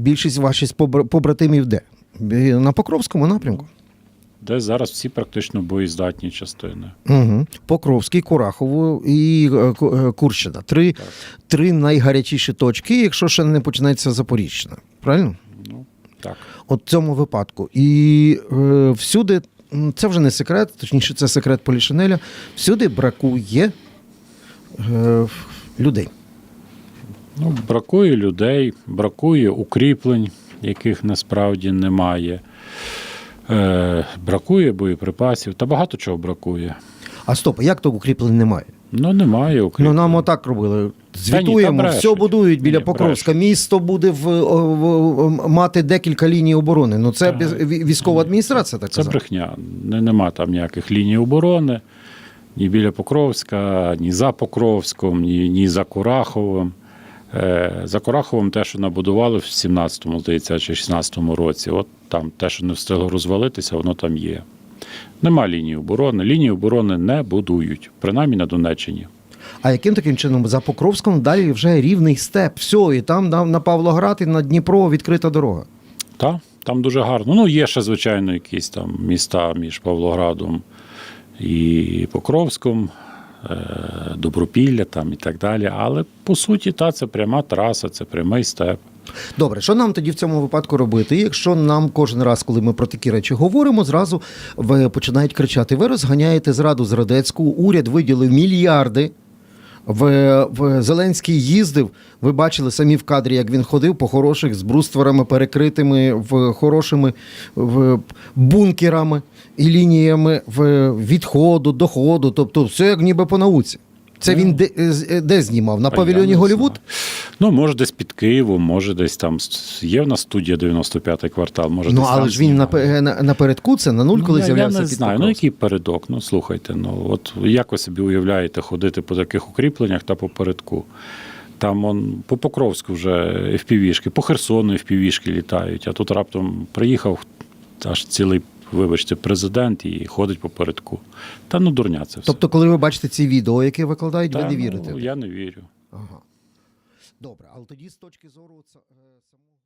Більшість ваших побра- побратимів де? Е, На Покровському напрямку. Де зараз всі практично боєздатні частини. Угу. Покровський, Курахово і е, е, Курщина. Три, Так. три найгарячіші точки, якщо ще не починається Запоріжжя. Правильно? Ну, так. От в цьому випадку. І е, всюди, це вже не секрет, точніше, це секрет Полішинеля, всюди бракує е, людей. Ну, бракує людей, бракує укріплень, яких насправді немає. Е, бракує боєприпасів, та багато чого бракує. А стоп, а як то укріплень немає? Ну, немає Ну нам отак робили. Та Звітуємо, брешуть. все будують біля Ні, Покровська. Місто буде в, в- мати декілька ліній оборони. Ну це ві- військова адміністрація так Це казала. брехня. Не, нема там ніяких ліній оборони, ні біля Покровська, ні за Покровськом, ні, ні за Кураховим. Е, за Кураховим те, що набудували в 17-му, здається, чи 16-му році, от там те, що не встигло розвалитися, воно там є. Нема лінії оборони. Лінії оборони не будують, принаймні на Донеччині. А яким таким чином за Покровськом далі вже рівний степ. Все, і там на, Павлоград і на Дніпро відкрита дорога. Та, там дуже гарно. Ну, є ще, звичайно, якісь там міста між Павлоградом і Покровськом, Добропілля там і так далі. Але по суті, та, це пряма траса, це прямий степ. Добре, що нам тоді в цьому випадку робити? Якщо нам кожен раз, коли ми про такі речі говоримо, зразу ви починають кричати: ви розганяєте зраду зрадецьку, уряд виділив мільярди. В, в Зеленський їздив. Ви бачили самі в кадрі, як він ходив по хороших з брустворами перекритими, в хорошими в бункерами і лініями в відходу, доходу. Тобто, все як ніби по науці. Це він де, де знімав? На павільйоні Голівуд? Ну, може, десь під Києвом, може, десь там є в нас студія 95-й квартал. Може, Ну, десь але там ж він на- напередку це на нуль, коли ну, я, я не під знаю. Ну, який передок? Ну, слухайте, ну от як ви собі уявляєте ходити по таких укріпленнях та по передку? Там он, по Покровську вже FPV-шки, по Херсону FPV-шки літають, а тут раптом приїхав аж цілий, вибачте, президент і ходить по передку. Та ну дурня це все. Тобто, коли ви бачите ці відео, які викладають, Та, ви не вірите. ну, я не вірю. Ага. Добре, але тоді з точки зору е, самого.